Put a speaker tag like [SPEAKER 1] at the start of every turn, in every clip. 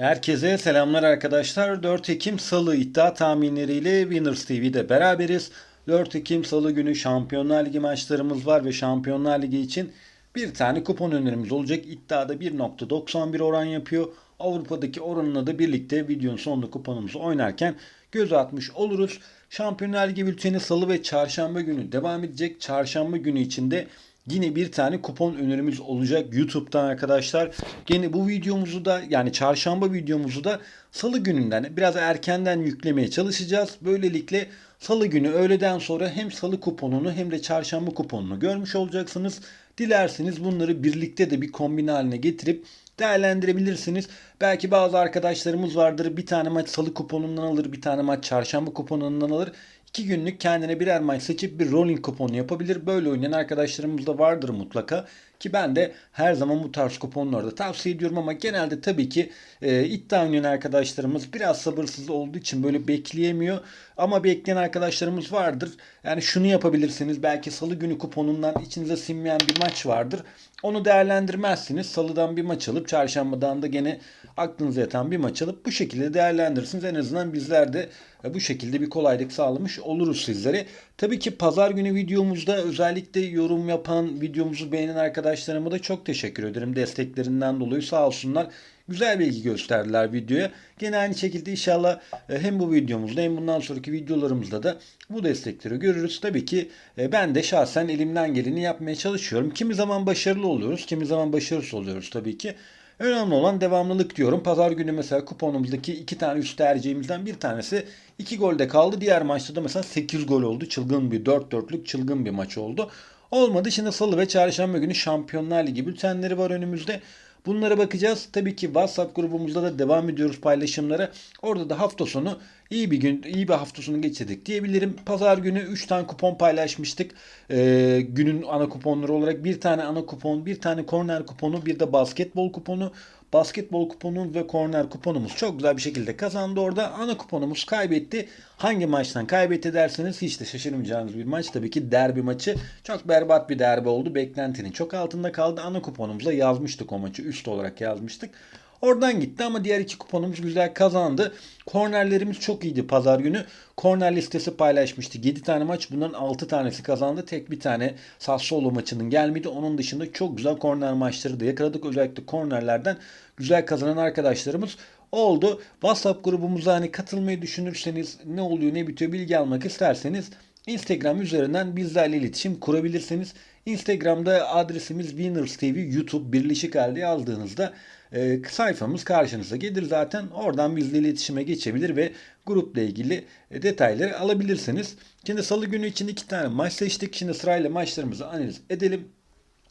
[SPEAKER 1] Herkese selamlar arkadaşlar. 4 Ekim Salı iddia tahminleriyle Winners TV'de beraberiz. 4 Ekim Salı günü Şampiyonlar Ligi maçlarımız var ve Şampiyonlar Ligi için bir tane kupon önerimiz olacak. İddiada 1.91 oran yapıyor. Avrupa'daki oranına da birlikte videonun sonunda kuponumuzu oynarken göz atmış oluruz. Şampiyonlar Ligi bülteni salı ve çarşamba günü devam edecek. Çarşamba günü içinde Yine bir tane kupon önerimiz olacak YouTube'dan arkadaşlar. Yine bu videomuzu da yani çarşamba videomuzu da salı gününden biraz erkenden yüklemeye çalışacağız. Böylelikle salı günü öğleden sonra hem salı kuponunu hem de çarşamba kuponunu görmüş olacaksınız. Dilerseniz bunları birlikte de bir kombin haline getirip değerlendirebilirsiniz. Belki bazı arkadaşlarımız vardır bir tane maç salı kuponundan alır bir tane maç çarşamba kuponundan alır. 2 günlük kendine birer maç seçip bir rolling kuponu yapabilir. Böyle oynayan arkadaşlarımız da vardır mutlaka. Ki ben de her zaman bu tarz kuponları da tavsiye ediyorum ama genelde tabii ki e, iddia oynayan arkadaşlarımız biraz sabırsız olduğu için böyle bekleyemiyor. Ama bekleyen arkadaşlarımız vardır. Yani şunu yapabilirsiniz. Belki salı günü kuponundan içinize sinmeyen bir maç vardır. Onu değerlendirmezsiniz. Salıdan bir maç alıp çarşambadan da gene aklınıza yatan bir maç alıp bu şekilde değerlendirirsiniz. En azından bizler de e, bu şekilde bir kolaylık sağlamış oluruz sizlere. Tabii ki pazar günü videomuzda özellikle yorum yapan, videomuzu beğenen arkadaşlarıma da çok teşekkür ederim. Desteklerinden dolayı sağ olsunlar. Güzel bilgi gösterdiler videoya. Gene aynı şekilde inşallah e, hem bu videomuzda hem bundan sonraki videolarımızda da bu destekleri görürüz. Tabii ki e, ben de şahsen elimden geleni yapmaya çalışıyorum. Kimi zaman başarılı oluyoruz, kimi zaman başarısız oluyoruz tabii ki. Önemli olan devamlılık diyorum. Pazar günü mesela kuponumuzdaki iki tane üst tercihimizden bir tanesi 2 golde kaldı. Diğer maçta da mesela 8 gol oldu. Çılgın bir 4-4'lük çılgın bir maç oldu. Olmadı. Şimdi salı ve çarşamba günü Şampiyonlar Ligi bültenleri var önümüzde. Bunlara bakacağız. Tabii ki WhatsApp grubumuzda da devam ediyoruz paylaşımlara. Orada da hafta sonu iyi bir gün, iyi bir hafta sonu geçirdik diyebilirim. Pazar günü 3 tane kupon paylaşmıştık. Ee, günün ana kuponları olarak bir tane ana kupon, bir tane korner kuponu, bir de basketbol kuponu. Basketbol kuponu ve korner kuponumuz çok güzel bir şekilde kazandı orada. Ana kuponumuz kaybetti. Hangi maçtan kaybetti derseniz hiç de şaşırmayacağınız bir maç. Tabii ki derbi maçı. Çok berbat bir derbi oldu. Beklentinin çok altında kaldı. Ana kuponumuza yazmıştık o maçı. Üst olarak yazmıştık. Oradan gitti ama diğer iki kuponumuz güzel kazandı. Kornerlerimiz çok iyiydi pazar günü. Korner listesi paylaşmıştı. 7 tane maç bunların 6 tanesi kazandı. Tek bir tane Sassuolo maçının gelmedi. Onun dışında çok güzel korner maçları da yakaladık. Özellikle kornerlerden güzel kazanan arkadaşlarımız oldu. WhatsApp grubumuza hani katılmayı düşünürseniz ne oluyor ne bitiyor bilgi almak isterseniz Instagram üzerinden bizlerle iletişim kurabilirsiniz. Instagram'da adresimiz Winners TV YouTube birleşik halde yazdığınızda e, sayfamız karşınıza gelir zaten. Oradan bizle iletişime geçebilir ve grupla ilgili detayları alabilirsiniz. Şimdi salı günü için iki tane maç seçtik. Şimdi sırayla maçlarımızı analiz edelim.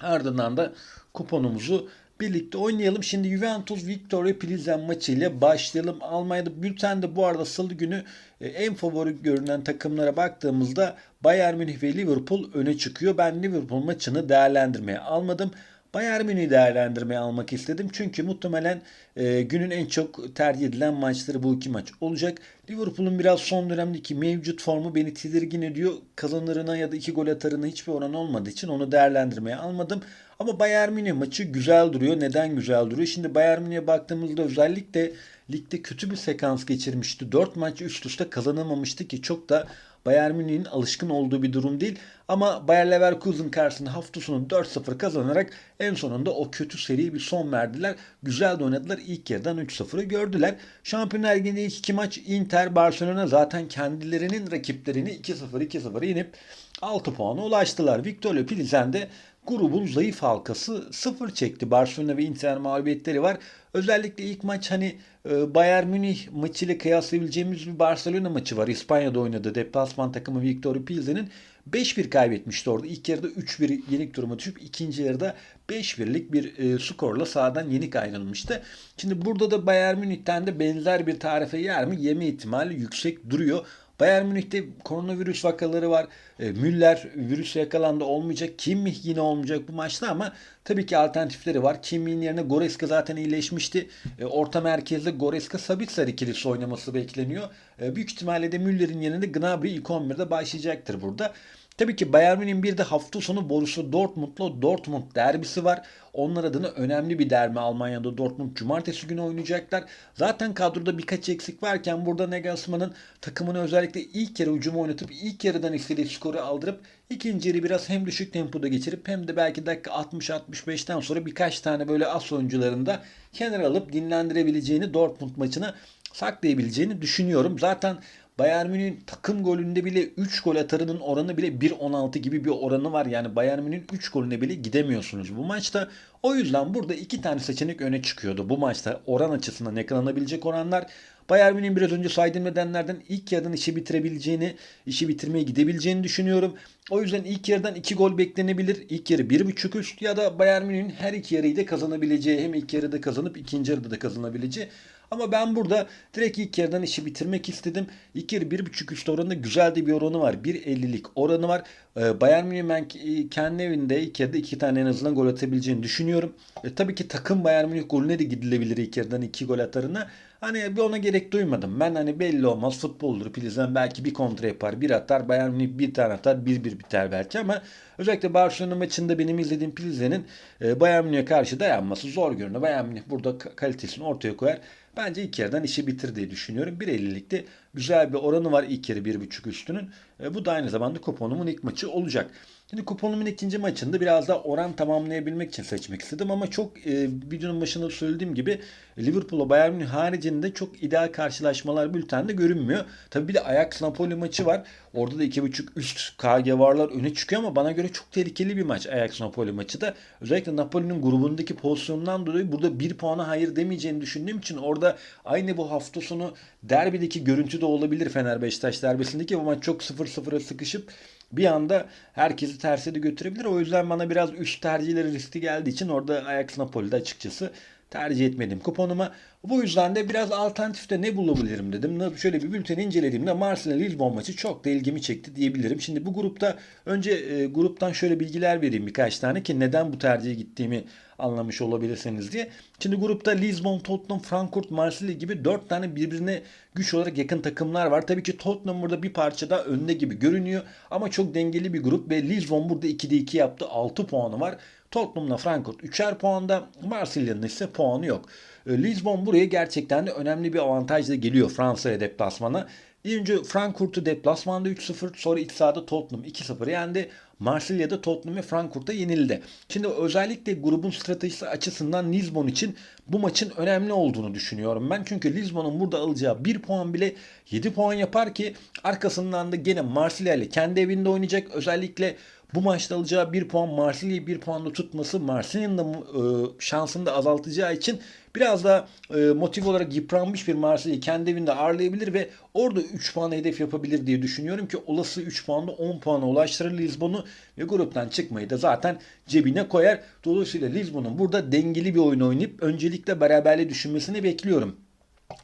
[SPEAKER 1] Ardından da kuponumuzu birlikte oynayalım. Şimdi Juventus Victoria Pilsen maçı ile başlayalım. Almanya'da bültende bu arada salı günü e, en favori görünen takımlara baktığımızda Bayern Münih ve Liverpool öne çıkıyor. Ben Liverpool maçını değerlendirmeye almadım. Bayern Münih'i değerlendirmeye almak istedim. Çünkü muhtemelen e, günün en çok tercih edilen maçları bu iki maç olacak. Liverpool'un biraz son dönemdeki mevcut formu beni tedirgin ediyor. Kazanırına ya da iki gol atarına hiçbir oran olmadığı için onu değerlendirmeye almadım. Ama Bayern Münih maçı güzel duruyor. Neden güzel duruyor? Şimdi Bayern Münih'e baktığımızda özellikle ligde kötü bir sekans geçirmişti. 4 maç üst üste kazanamamıştı ki çok da Bayern Münih'in alışkın olduğu bir durum değil. Ama Bayer Leverkusen karşısında hafta sonu 4-0 kazanarak en sonunda o kötü seriye bir son verdiler. Güzel de oynadılar. İlk yarıdan 3-0'ı gördüler. Şampiyonlar Ligi'nde iki maç Inter, Barcelona zaten kendilerinin rakiplerini 2-0 2-0 yenip 6 puana ulaştılar. Victoria Pilsen'de grubun zayıf halkası sıfır çekti. Barcelona ve Inter mağlubiyetleri var. Özellikle ilk maç hani e, Bayern Münih maçıyla kıyaslayabileceğimiz bir Barcelona maçı var. İspanya'da oynadı deplasman takımı Victoria Pilsen'in 5-1 kaybetmişti orada. İlk yarıda 3-1 yenik duruma düşüp ikinci yarıda 5-1'lik bir e, skorla sahadan yenik ayrılmıştı. Şimdi burada da Bayern Münih'ten de benzer bir tarife yer mi? Yeme ihtimali yüksek duruyor. Bayern Münih'te koronavirüs vakaları var. E, Müller virüse yakalandı olmayacak. Kimmih yine olmayacak bu maçta ama tabii ki alternatifleri var. Kimmih'in yerine Goreska zaten iyileşmişti. E, orta merkezde Goreska Sabitzer ikilisi oynaması bekleniyor. E, büyük ihtimalle de Müller'in yerine Gnabry ilk 11'de başlayacaktır burada. Tabii ki Bayern Münih'in bir de hafta sonu Borussia Dortmund'la Dortmund derbisi var. Onlar adına önemli bir derbi Almanya'da Dortmund cumartesi günü oynayacaklar. Zaten kadroda birkaç eksik varken burada Nagelsmann'ın takımını özellikle ilk yarı hücum oynatıp ilk yarıdan istediği skoru aldırıp ikinci yarı biraz hem düşük tempoda geçirip hem de belki dakika 60-65'ten sonra birkaç tane böyle as oyuncularını da kenara alıp dinlendirebileceğini Dortmund maçına saklayabileceğini düşünüyorum. Zaten Bayern Münih'in takım golünde bile 3 gol atarının oranı bile 1.16 gibi bir oranı var. Yani Bayern Münih'in 3 golüne bile gidemiyorsunuz bu maçta. O yüzden burada iki tane seçenek öne çıkıyordu. Bu maçta oran açısından yakalanabilecek oranlar. Bayern Münih'in biraz önce saydığım nedenlerden ilk yarıdan işi bitirebileceğini, işi bitirmeye gidebileceğini düşünüyorum. O yüzden ilk yarıdan 2 gol beklenebilir. İlk yarı 1.5 üst ya da Bayern Münih'in her iki yarıyı da kazanabileceği hem ilk yarıda kazanıp ikinci yarıda da kazanabileceği ama ben burada direkt ilk yarıdan işi bitirmek istedim. İlk yarı 1.5 üst oranında güzel de bir oranı var. 1.50'lik oranı var. Ee, Bayern Münih e, kendi evinde ilk yarıda iki tane en azından gol atabileceğini düşünüyorum. E, tabii ki takım Bayern Münih golüne de gidilebilir ilk yarıdan iki gol atarına. Hani bir ona gerek duymadım. Ben hani belli olmaz futboldur. Pilizden belki bir kontra yapar, bir atar. Bayern Münih bir tane atar, bir bir biter belki ama özellikle Barcelona maçında benim izlediğim Piliz'in e, Bayern Münih'e karşı dayanması zor görünüyor. Bayern Münih burada kalitesini ortaya koyar. Bence ilk yarıdan işi bitir diye düşünüyorum. 1.50'likte güzel bir oranı var ilk yarı 1.5 üstünün. E, bu da aynı zamanda kuponumun ilk maçı olacak. Şimdi kuponumun ikinci maçında biraz daha oran tamamlayabilmek için seçmek istedim ama çok e, videonun başında söylediğim gibi Liverpool'a Bayern Münih haricinde çok ideal karşılaşmalar bültende görünmüyor. Tabii bir de Ajax Napoli maçı var. Orada da 2.5 üst KG varlar öne çıkıyor ama bana göre çok tehlikeli bir maç Ajax Napoli maçı da. Özellikle Napoli'nin grubundaki pozisyonundan dolayı burada bir puana hayır demeyeceğini düşündüğüm için orada aynı bu hafta sonu derbideki görüntü de olabilir Fener Beşiktaş derbisindeki bu maç çok 0-0'a sıkışıp bir anda herkesi terse de götürebilir. O yüzden bana biraz üst tercihleri riski geldiği için orada Ajax Napoli'de açıkçası tercih etmedim kuponuma. Bu yüzden de biraz alternatifte ne bulabilirim dedim. Şöyle bir bülteni incelediğimde Marsilya Lisbon maçı çok da ilgimi çekti diyebilirim. Şimdi bu grupta önce e, gruptan şöyle bilgiler vereyim birkaç tane ki neden bu tercihe gittiğimi anlamış olabilirsiniz diye. Şimdi grupta Lisbon, Tottenham, Frankfurt, Marsilya gibi 4 tane birbirine güç olarak yakın takımlar var. Tabii ki Tottenham burada bir parça daha önde gibi görünüyor ama çok dengeli bir grup ve Lisbon burada 2'de 2 yaptı. 6 puanı var. Tottenham'la Frankfurt 3'er puanda, Marsilya'nın ise puanı yok. E, Lisbon buraya gerçekten de önemli bir avantajla geliyor Fransa'ya deplasmana. Önce Frankfurt'u deplasmanda 3-0 sonra iç sahada Tottenham 2-0 yendi. Marsilya'da Tottenham ve Frankfurt'a yenildi. Şimdi özellikle grubun stratejisi açısından Lisbon için bu maçın önemli olduğunu düşünüyorum ben. Çünkü Lisbon'un burada alacağı 1 puan bile 7 puan yapar ki arkasından da gene Marsilya ile kendi evinde oynayacak. Özellikle bu maçta alacağı bir puan Marsilya'yı bir puanla tutması Marsilya'nın da e, şansını da azaltacağı için biraz da e, motiv olarak yıpranmış bir Marsilya'yı kendi evinde ağırlayabilir ve orada 3 puan hedef yapabilir diye düşünüyorum ki olası 3 puanda 10 puana ulaştırır Lisbon'u ve gruptan çıkmayı da zaten cebine koyar. Dolayısıyla Lisbon'un burada dengeli bir oyun oynayıp öncelikle beraberliği düşünmesini bekliyorum.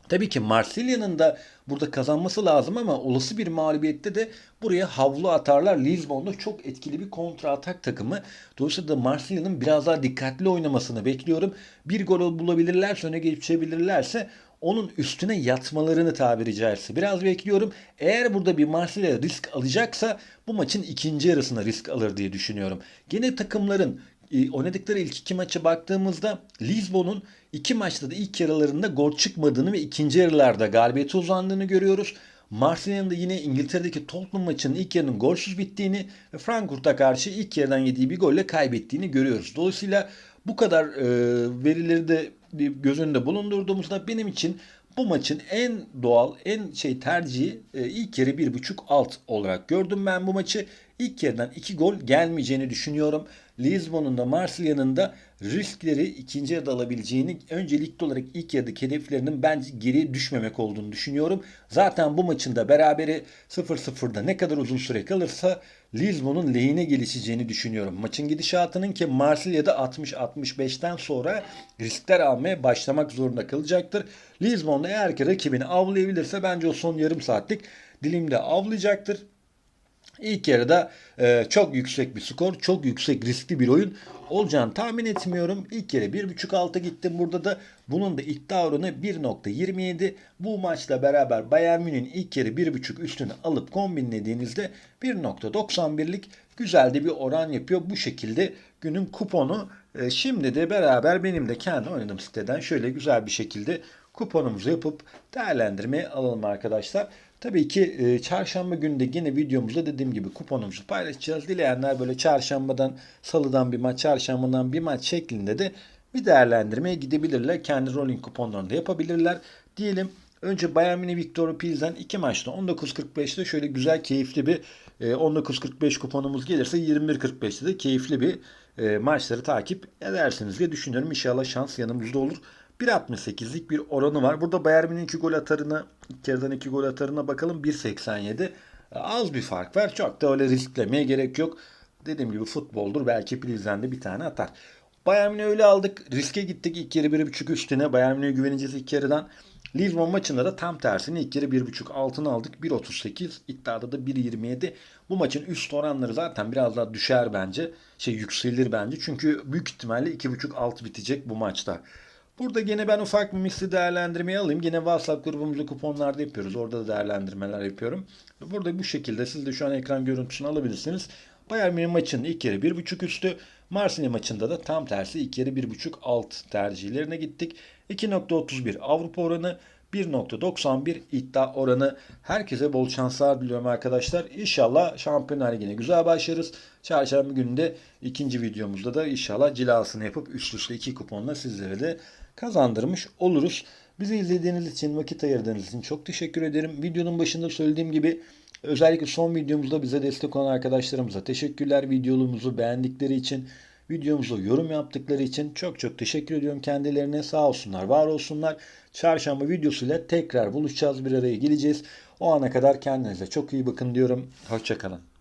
[SPEAKER 1] Tabii ki Marsilya'nın da burada kazanması lazım ama olası bir mağlubiyette de buraya havlu atarlar. Lisbon'da çok etkili bir kontra atak takımı. Dolayısıyla da Marsilya'nın biraz daha dikkatli oynamasını bekliyorum. Bir gol bulabilirlerse öne geçebilirlerse onun üstüne yatmalarını tabiri caizse. Biraz bekliyorum. Eğer burada bir Marsilya risk alacaksa bu maçın ikinci yarısına risk alır diye düşünüyorum. Gene takımların oynadıkları ilk iki maça baktığımızda Lisbon'un iki maçta da ilk yarılarında gol çıkmadığını ve ikinci yarılarda galibiyete uzandığını görüyoruz. Marsilya'nın da yine İngiltere'deki Tottenham maçının ilk yarının golsüz bittiğini ve Frankfurt'a karşı ilk yarıdan yediği bir golle kaybettiğini görüyoruz. Dolayısıyla bu kadar e, verileri de göz önünde bulundurduğumuzda benim için bu maçın en doğal, en şey tercihi e, ilk yarı bir buçuk alt olarak gördüm ben bu maçı. İlk yarıdan iki gol gelmeyeceğini düşünüyorum. Lisbon'un da Marsilya'nın da riskleri ikinci yarıda alabileceğini öncelikli olarak ilk yarıdaki hedeflerinin bence geri düşmemek olduğunu düşünüyorum. Zaten bu maçın da beraberi 0-0'da ne kadar uzun süre kalırsa Lisbon'un lehine gelişeceğini düşünüyorum. Maçın gidişatının ki Marsilya'da 60-65'ten sonra riskler almaya başlamak zorunda kalacaktır. Lisbon'da eğer ki rakibini avlayabilirse bence o son yarım saatlik dilimde avlayacaktır. İlk yarıda e, çok yüksek bir skor, çok yüksek riskli bir oyun olacağını tahmin etmiyorum. İlk yarı 1.5 altı gittim burada da. Bunun da iddia oranı 1.27. Bu maçla beraber Bayern Münih'in ilk yarı 1.5 üstünü alıp kombinlediğinizde 1.91'lik güzel de bir oran yapıyor. Bu şekilde günün kuponu e, şimdi de beraber benim de kendi oynadığım siteden şöyle güzel bir şekilde kuponumuzu yapıp değerlendirmeye alalım arkadaşlar. Tabii ki e, çarşamba günü de yine videomuzda dediğim gibi kuponumuzu paylaşacağız. Dileyenler böyle çarşambadan, salıdan bir maç, çarşambadan bir maç şeklinde de bir değerlendirmeye gidebilirler. Kendi rolling kuponlarını da yapabilirler. Diyelim önce Bayern Münih Victor Pilsen iki maçta 19.45'te şöyle güzel keyifli bir e, 19.45 kuponumuz gelirse 21.45'te de keyifli bir e, maçları takip edersiniz diye düşünüyorum. İnşallah şans yanımızda olur. 1.68'lik bir oranı var. Burada Bayern Münih 2 gol atarına, ilk kereden 2 gol atarına bakalım. 1.87. Az bir fark var. Çok da öyle risklemeye gerek yok. Dediğim gibi futboldur. Belki Pilsen de bir tane atar. Bayern Münih'i öyle aldık. Riske gittik ilk yarı 1.5 üstüne. Bayern Münih'e güveneceğiz ilk yarıdan. Lisbon maçında da tam tersini ilk yarı 1.5 altına aldık. 1.38 iddiada da 1.27. Bu maçın üst oranları zaten biraz daha düşer bence. Şey yükselir bence. Çünkü büyük ihtimalle 2.5 alt bitecek bu maçta. Burada gene ben ufak bir misli değerlendirmeyi alayım. Yine WhatsApp grubumuzda kuponlarda yapıyoruz. Orada da değerlendirmeler yapıyorum. Burada bu şekilde siz de şu an ekran görüntüsünü alabilirsiniz. Bayern Münih maçının ilk yarı 1.5 üstü. Marsilya maçında da tam tersi ilk yarı 1.5 alt tercihlerine gittik. 2.31 Avrupa oranı 1.91 iddia oranı. Herkese bol şanslar diliyorum arkadaşlar. İnşallah Şampiyonlar Ligi'ne güzel başlarız. Çarşamba günü de ikinci videomuzda da inşallah cilasını yapıp üst üste iki kuponla sizlere de kazandırmış oluruz. Bizi izlediğiniz için, vakit ayırdığınız için çok teşekkür ederim. Videonun başında söylediğim gibi özellikle son videomuzda bize destek olan arkadaşlarımıza teşekkürler. Videomuzu beğendikleri için, videomuza yorum yaptıkları için çok çok teşekkür ediyorum kendilerine. Sağ olsunlar, var olsunlar. Çarşamba videosuyla tekrar buluşacağız, bir araya geleceğiz. O ana kadar kendinize çok iyi bakın diyorum. Hoşçakalın.